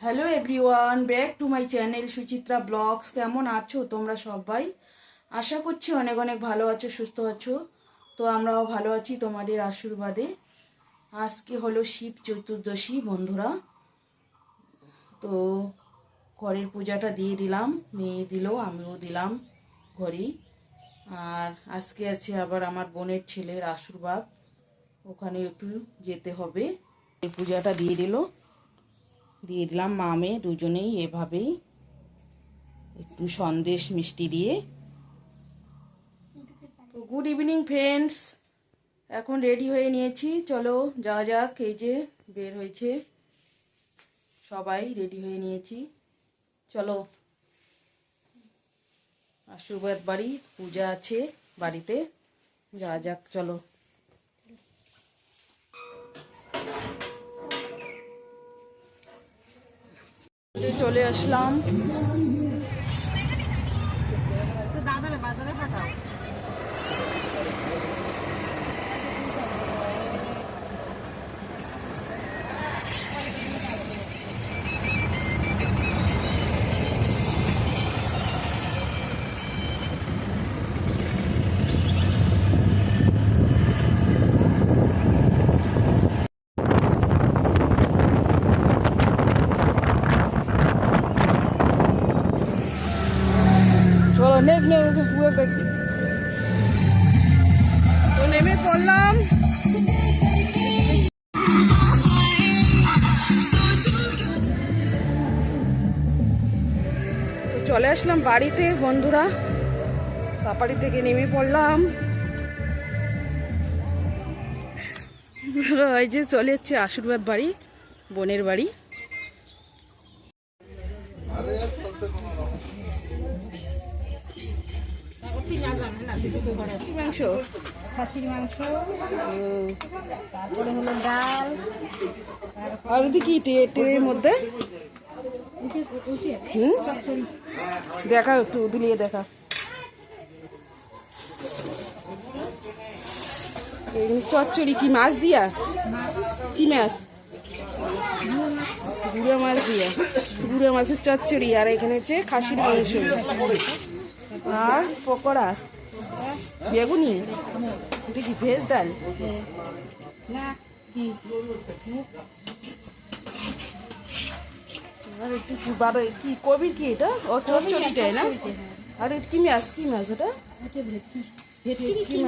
Hello everyone back to my channel Suchitra blogs কেমন আছো তোমরা সবাই? আশা করছি অনেক অনেক ভালো আছো, সুস্থ আছো। তো আমরাও ভালো আছি তোমাদের আশীর্বাদে। আজকে হলো শিব চতুর্দশী বন্ধুরা। তো ঘরের পূজাটা দিয়ে দিলাম, মেয়ে দিল, আমিও দিলাম ঘরেই। আর আজকে আছে আবার আমার বোনের ছেলের আশীর্বাদ। ওখানে একটু যেতে হবে। পূজাটা দিয়ে দিল। দিয়ে দিলাম মামে, দুজনেই এভাবেই একটু সন্দেশ মিষ্টি দিয়ে। তো গুড ইভিনিং ফ্রেন্ডস এখন রেডি হয়ে নিয়েছি। চলো যা যাক। এই যে বের হয়েছে। সবাই রেডি হয়ে নিয়েছি। চলো। আশীর্বাদ বাড়ি, পূজা আছে বাড়িতে। যা যাক, চলো। চলে আসলাম চলো নেক নে নেমে পড়লাম। চলে আসলাম বাড়িতে, বন্ধুরা। সাপাড়ি থেকে নেমে পড়লাম। এই যে চলে যাচ্ছে আশীর্বাদ বাড়ি, বোনের বাড়ি। কি মাংস? খাসির মাংস তারপরে হলো ডাল। আর ওদি কি ট্রের মধ্যে? হুম? দেখা একটু দুলিয়ে দেখা। চচ্চড়ি কি মাছ দিয়া? কি মাছ? গুড়া মাছ দিয়া। গুড়া মাছের চচ্চড়ি আর এখানে হচ্ছে খাসির মাংস। আর পকোড়া। বেগুনি। কি ভেজ ডাল? না কি? আর একটু বারো কি কবির কি এটা? ও চচ্চড়িটাই না? আর এটা কি মাছ? কি মাছ এটা? ওটা ভেটকি।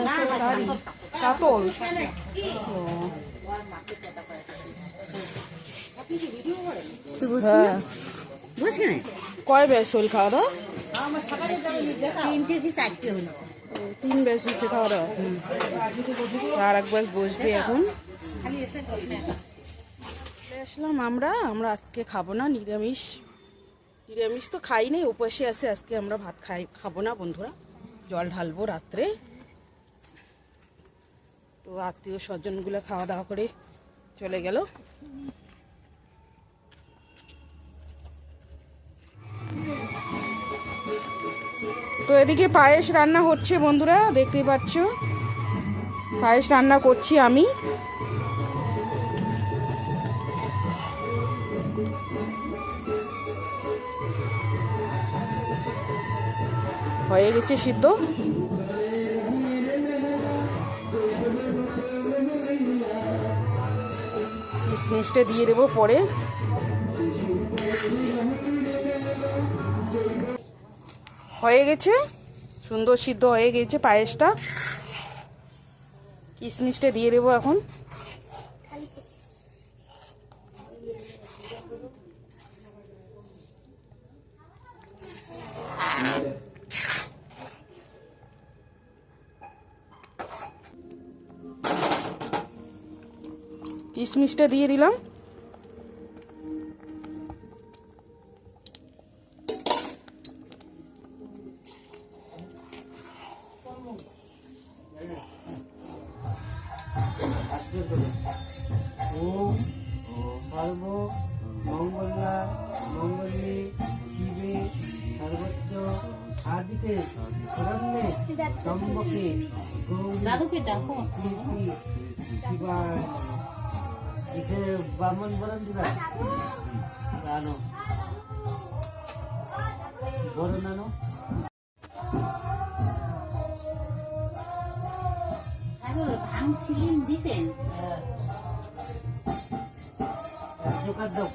মাছ কারি কাতল। হ্যাঁ। কয় ব্যাস হল খাওয়া দাওয়া? তিনটে কি চারটে হলো। তিন ব্যাস হচ্ছে খাওয়া দাওয়া? আর এক ব্যাস বসবে এখন। আসলাম আমরা আমরা আজকে খাব না নিরামিষ। নিরামিষ তো খাই নাই উপাসে আছে আজকে আমরা ভাত খাই খাব না বন্ধুরা। জল ঢালবো রাত্রে। তো আত্মীয় স্বজনগুলো খাওয়া দাওয়া করে চলে গেল। তো এদিকে পায়েস রান্না হচ্ছে বন্ধুরা, দেখতেই পাচ্ছ। পায়েস রান্না করছি আমি। হয়ে গেছে সিদ্ধ। কিশমিশটা দিয়ে দেবো পরে। হয়ে গেছে। সুন্দর সিদ্ধ হয়ে গেছে পায়েসটা। কিশমিশটা দিয়ে দেবো এখন। কিশমিশটা দিয়ে দিলাম। 밑에 그런데 넘버기 나도 그 잡고 이발 이제 밤은 버런지라. 방치림 디센 조카도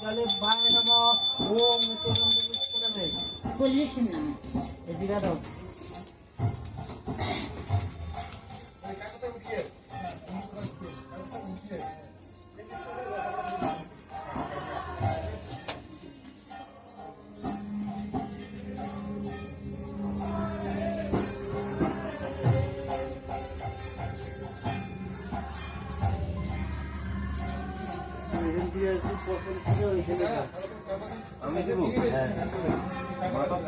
জলে ভাই নম ওম নামে এদিকে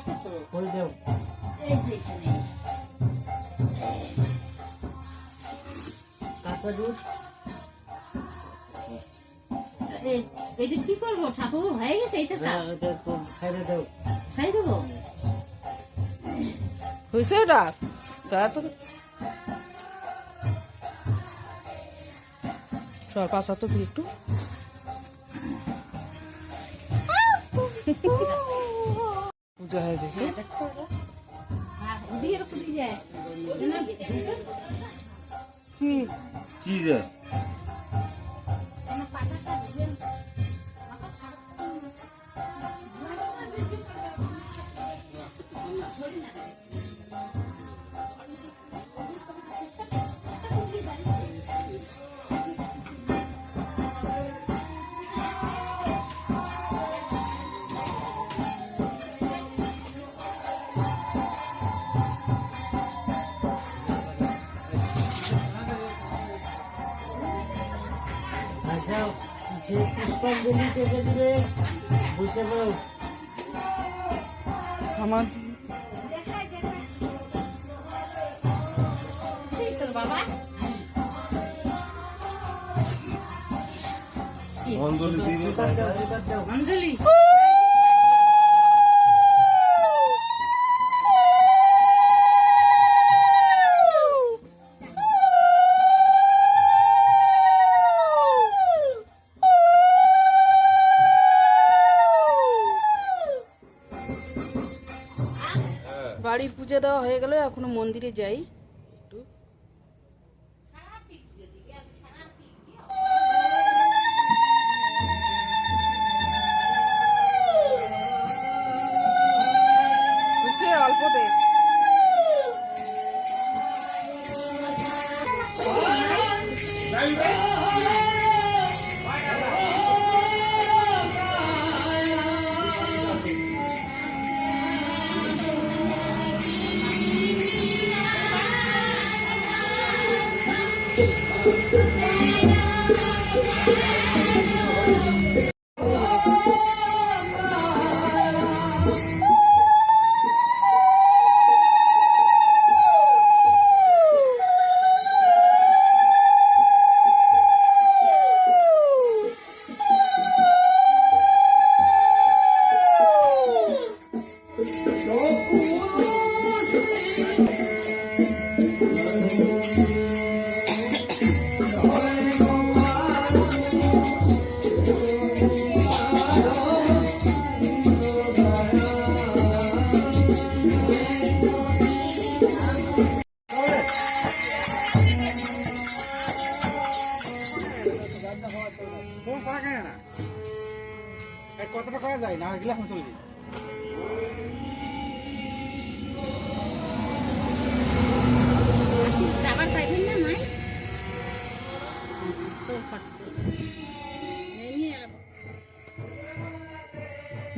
আছে তো? খই দাও। এই যে এখানে। কাঁচা দুধ এ- এইটা কি করব ঠাকুর? হয়ে গেছে এইটা না থাক। ওটা তো ছাইড়ে দাও। খাই দেবো? হয়েছে ওটা তাড়াতাড়ি। চল পাশা তো তুই একটু। পূজা হয়ে গেছে হ্যাঁ, ওদিকে এরকম দিয়ে যায়। কি? কি যে সে পুষ্পাঞ্জলি থেকে দিবে। বুঝতে পারো? আমার এই তোর বাবা। অঞ্জলি দিয়ে অঞ্জলি পূজা দেওয়া হয়ে গেল এখনও মন্দিরে যাই। একটু। অল্প দে Jesus.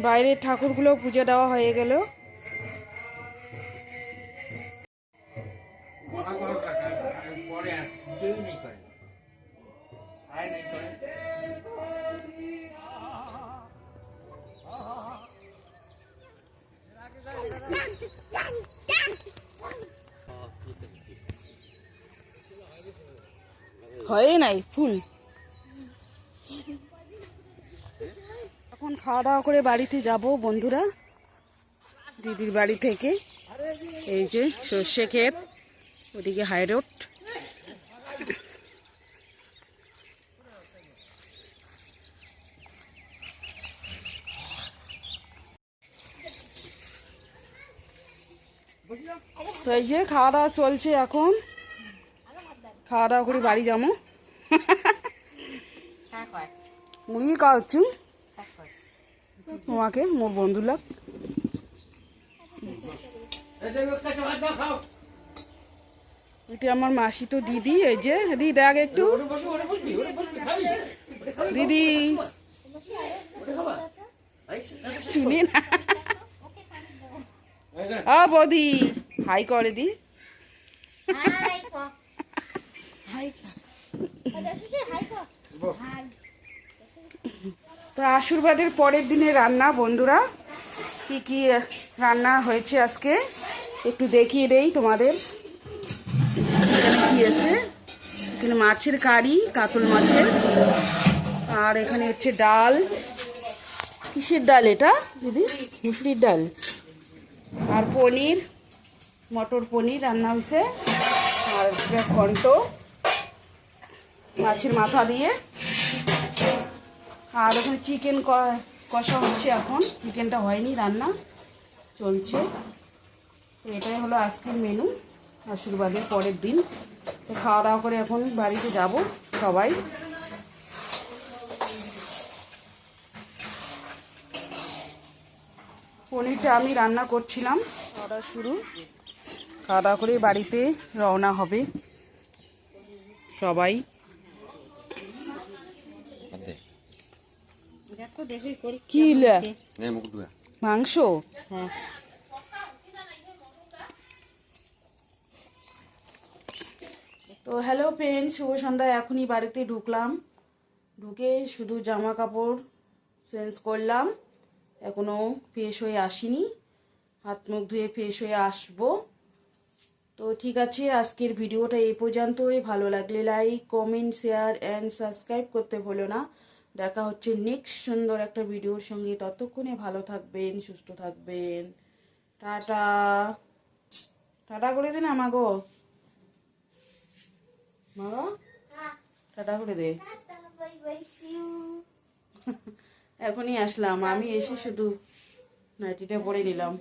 বাইরের ঠাকুরগুলো পুজো দেওয়া হয়ে গেল। হয় নাই ফুল। খাওয়া দাওয়া করে বাড়িতে যাব বন্ধুরা। দিদির বাড়ি থেকে। এই যে সর্ষে ক্ষেত ওদিকে হাই রোড। তো এই যে খাওয়া দাওয়া চলছে এখন। খাওয়া দাওয়া করে বাড়ি যাব। হ্যাঁ মুরগি খাওয়াচ্ছি তোমাকে মোর বন্ধুলাক এটি আমার মাসি তো দিদি এই যে দিদি দেখ একটু। দিদি। শুনে না। ও বৌদি। হাই করে দি। হাই কয় হাই। তো আশীর্বাদের পরের দিনে রান্না, বন্ধুরা, কি কি রান্না হয়েছে আজকে? একটু দেখিয়ে দেই তোমাদের। কি আছে? এখানে মাছের কারি, কাতল মাছের। আর এখানে হচ্ছে ডাল। কিসের ডাল এটা, দিদি? মুসুরির ডাল। আর পনির, মটর পনির রান্না হয়েছে। আর ঘন্ট। মাছের মাথা দিয়ে। আর ওখানে চিকেন কষা হচ্ছে এখন। চিকেনটা হয়নি, রান্না চলছে। তো এটাই হলো আজকের মেনু আশীর্বাদের পরের দিন। তো খাওয়া দাওয়া করে এখন বাড়িতে যাব সবাই। পনিরটা আমি রান্না করছিলাম। খাওয়া শুরু। খাওয়া দাওয়া করে বাড়িতে রওনা হবে সবাই দেখো দেখি করি কি লে? মুখ ধুয়া। মাংস? হ্যাঁ। তো হ্যালো ফ্রেন্ড শুভ সন্ধ্যায় এখনই বাড়িতে ঢুকলাম। ঢুকে শুধু জামা কাপড় চেঞ্জ করলাম। এখনও ফ্রেশ হয়ে আসিনি। হাত মুখ ধুয়ে ফ্রেশ হয়ে আসব। তো ঠিক আছে আজকের ভিডিওটা এই পর্যন্তই। ভালো লাগলে like comment share and subscribe করতে ভুলো না। দেখা হচ্ছে নেক্সট সুন্দর একটা ভিডিওর সঙ্গে। ততক্ষণে ভালো থাকবেন সুস্থ থাকবেন। টাটা। টাটা করে দিন আমাগো মা টাটা করে দে। এখনই আসলাম। আমি এসে শুধু নাইটিটা পরে নিলাম।